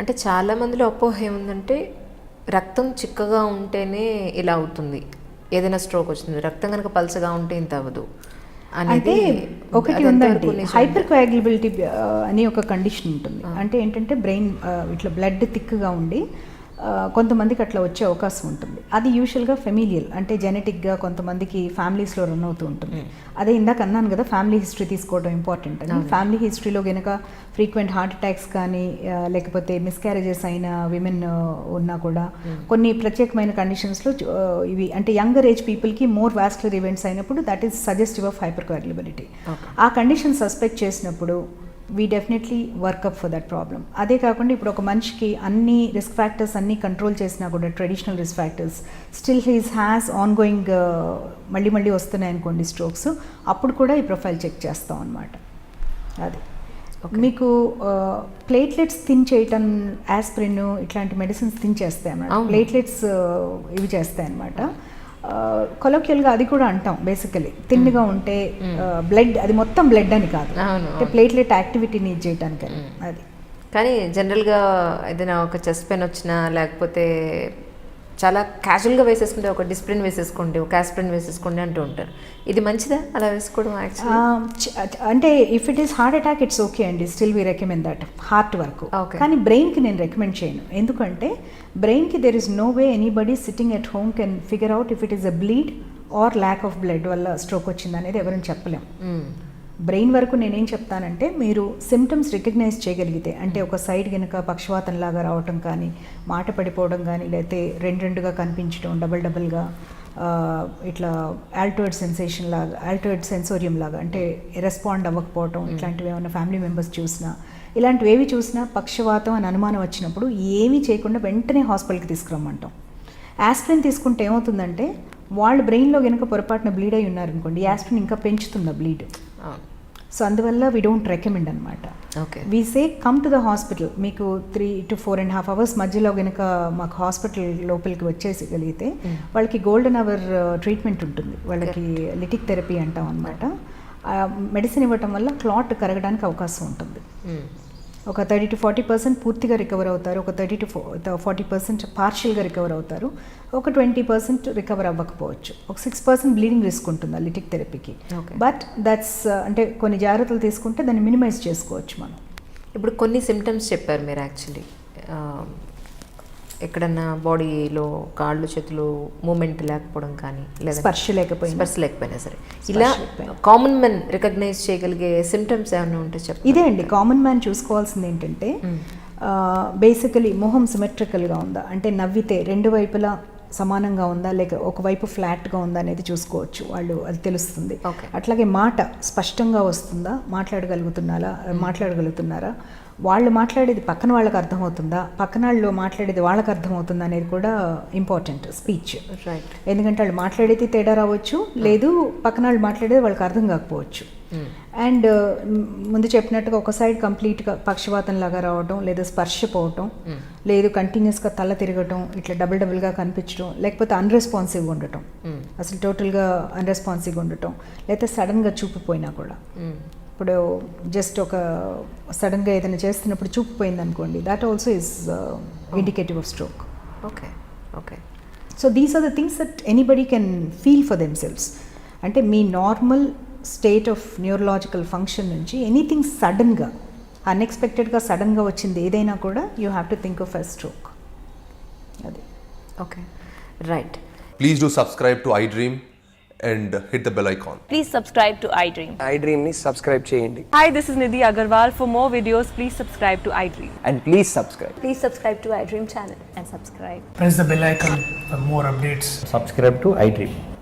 అంటే చాలా మందిలో అపోహ ఏముందంటే రక్తం చిక్కగా ఉంటేనే ఇలా అవుతుంది. ఏదైనా స్ట్రోక్ వచ్చింది రక్తం కనుక పలసగా ఉంటే ఇంత అవ్వదు అంటే అనేది ఒకటి ఉందండి? హైపర్ కోయాగిలబిలిటీ అని ఒక కండిషన్ ఉంటుంది. అంటే ఏంటంటే బ్రెయిన్ ఇట్లా బ్లడ్ థిక్గా ఉండి కొంతమందికి అట్లా వచ్చే అవకాశం ఉంటుంది. అది యూజువల్గా ఫెమిలియల్ అంటే జెనెటిక్గా కొంతమందికి ఫ్యామిలీస్లో రన్ అవుతూ ఉంటుంది. అదే ఇందాక అన్నాను కదా ఫ్యామిలీ హిస్టరీ తీసుకోవడం ఇంపార్టెంట్ అని. ఫ్యామిలీ హిస్టరీలో గనక ఫ్రీక్వెంట్ హార్ట్ అటాక్స్ కానీ లేకపోతే మిస్క్యారేజెస్ అయిన విమెన్ ఉన్నా కూడా కొన్ని ప్రత్యేకమైన కండిషన్స్లో ఇవి అంటే యంగర్ ఏజ్ పీపుల్కి మోర్ వాస్కులర్ ఈవెంట్స్ అయినప్పుడు that is suggestive of hyper ఆ కండిషన్ సస్పెక్ట్ చేసినప్పుడు we definitely work up for that problem అదే కాకుండా ఇప్పుడు ఒక మనిషికి అన్ని రిస్క్ ఫ్యాక్టర్స్ అన్ని కంట్రోల్ చేసినా కూడా traditional risk factors still he's has ongoing మళ్ళీ మళ్ళీ వస్తున్నాయి అనుకోండి స్ట్రోక్స్ అప్పుడు కూడా ఈ ప్రొఫైల్ చెక్ చేస్తాం అనమాట అది. మీకు ప్లేట్లెట్స్ థిన్ చేయటం యాస్ప్రిన్ ఇట్లాంటి మెడిసిన్స్ థిన్ చేస్తాయి అన్నమాట. ప్లేట్లెట్స్ ఇవి చేస్తాయి అనమాట కొలోక్యల్గా అది కూడా అంటాం బేసికలీ తిన్నుగా ఉంటే బ్లడ్ అది మొత్తం బ్లడ్ అని కాదు. అంటే ప్లేట్లెట్ యాక్టివిటీని చేయటానికి అది. కానీ జనరల్గా ఏదైనా ఒక చెస్ట్ పెయిన్ వచ్చినా లేకపోతే చాలా క్యాజువల్గా వేసేసుకుంటే ఒక డిస్ప్రిన్ వేసేసుకోండి ఒక ఆస్ప్రిన్ వేసేసుకోండి అంటూ ఉంటారు. ఇది మంచిదా? అలా వేసుకోవడం అంటే if it is heart attack it's okay అండి. Still we recommend that heart వరకు. కానీ బ్రెయిన్కి నేను రికమెండ్ చేయను. ఎందుకంటే బ్రెయిన్కి there is no way anybody sitting at home can figure out if it is a bleed or lack of blood వల్ల stroke వచ్చింది అనేది ఎవరైనా చెప్పలేం బ్రెయిన్ వరకు నేనేం చెప్తానంటే మీరు సిమ్టమ్స్ రికగ్నైజ్ చేయగలిగితే అంటే ఒక సైడ్ కనుక పక్షవాతం లాగా రావటం కానీ మాట పడిపోవడం కానీ లేకపోతే రెండు రెండుగా కనిపించడం డబల్ డబల్గా ఇట్లా ఆల్టోయిడ్ సెన్సేషన్ లాగా ఆల్టోయిడ్ సెన్సోరియం లాగా అంటే రెస్పాండ్ అవ్వకపోవటం ఇట్లాంటివి ఏమైనా ఫ్యామిలీ మెంబర్స్ చూసినా ఇలాంటివి ఏవి చూసినా పక్షవాతం అని అనుమానం వచ్చినప్పుడు ఏమీ చేయకుండా వెంటనే హాస్పిటల్కి తీసుకురమ్మంటాం. యాస్ప్రిన్ తీసుకుంటే ఏమవుతుందంటే వాళ్ళు బ్రెయిన్లో కనుక పొరపాటున బ్లీడ్ అయి ఉన్నారనుకోండి యాస్ప్రిన్ ఇంకా పెంచుతుంది బ్లీడ్ సో అందువల్ల వీ డోంట్ రికమెండ్ అనమాట okay we say come to the hospital మీకు three to four and half hours మధ్యలో కనుక మాకు హాస్పిటల్ లోపలికి వచ్చేసగలిగితే వాళ్ళకి గోల్డెన్ అవర్ ట్రీట్మెంట్ ఉంటుంది. వాళ్ళకి లిటిక్ థెరపీ అంటాం అనమాట మెడిసిన్ ఇవ్వటం వల్ల క్లాట్ కరగడానికి అవకాశం ఉంటుంది. ఒక థర్టీ టు ఫార్టీ పర్సెంట్ పూర్తిగా రికవర్ అవుతారు ఒక థర్టీ టు ఫార్టీ పర్సెంట్ పార్షియల్గా రికవర్ అవుతారు ఒక ట్వంటీ పర్సెంట్ రికవర్ అవ్వకపోవచ్చు. ఒక సిక్స్ పర్సెంట్ బ్లీడింగ్ రిస్క్ ఉంటుంది ఆ లిటిక్ థెరపీకి. బట్ దట్స్ అంటే కొన్ని జాగ్రత్తలు తీసుకుంటే దాన్ని మినిమైజ్ చేసుకోవచ్చు మనం. ఇప్పుడు కొన్ని సిమ్టమ్స్ చెప్పారు మీరు యాక్చువల్లీ. ఎక్కడన్నా బాడీలో కాళ్ళు చేతులు మూమెంట్ లేకపోవడం కానీ లేదా స్పర్శ లేకపోయినా. స్పర్శ లేకపోయినా సరే. ఇలా. కామన్ మెన్ రికగ్నైజ్ చేయగలిగే సిమ్టమ్స్ ఏమైనా ఉంటే చెప్పండి. ఇదే అండి కామన్ మ్యాన్ చూసుకోవాల్సింది ఏంటంటే బేసికలీ మొహం సిమెట్రికల్గా ఉందా? అంటే నవ్వితే రెండు వైపులా సమానంగా ఉందా? లేక ఒకవైపు ఫ్లాట్గా ఉందా అనేది చూసుకోవచ్చు. వాళ్ళు అది తెలుస్తుంది. అట్లాగే మాట స్పష్టంగా వస్తుందా? మాట్లాడగలుగుతున్నారా? మాట్లాడగలుగుతున్నారా? వాళ్ళు మాట్లాడేది పక్కన వాళ్ళకి అర్థమవుతుందా? పక్కన వాళ్ళు మాట్లాడేది వాళ్ళకి అర్థమవుతుందా అనేది కూడా ఇంపార్టెంట్ స్పీచ్ రైట్ ఎందుకంటే వాళ్ళు మాట్లాడేది తేడా రావచ్చు లేదు పక్కన వాళ్ళు మాట్లాడేది వాళ్ళకి అర్థం కాకపోవచ్చు. అండ్ ముందు చెప్పినట్టుగా ఒక సైడ్ కంప్లీట్గా పక్షవాతం లాగా రావడం లేదా స్పర్శ పోవటం లేదు కంటిన్యూస్గా తల తిరగటం ఇట్లా డబుల్ డబుల్గా కనిపించడం లేకపోతే అన్రెస్పాన్సివ్గా ఉండటం. అసలు టోటల్గా అన్రెస్పాన్సివ్గా ఉండటం. లేకపోతే సడన్గా చూపిపోయినా కూడా. ఇప్పుడు జస్ట్ ఒక సడన్గా ఏదైనా చేస్తున్నప్పుడు చూపిపోయింది అనుకోండి that also is indicative of stroke okay okay so these are the things that anybody can feel for themselves అంటే మీ normal state of neurological function నుంచి ఎనీథింగ్ సడన్గా అన్ఎక్స్పెక్టెడ్గా సడన్గా వచ్చింది ఏదైనా కూడా you have to think of a stroke అది okay right Please do subscribe to iDream and hit the bell icon. Please subscribe to iDream. ఐ డ్రీమ్ని సబ్స్క్రైబ్ చేయండి Hi, this is Nidhi Agarwal. For more videos, please subscribe to iDream. And please subscribe Please subscribe to iDream channel and subscribe. press the bell icon for more updates. Subscribe to iDream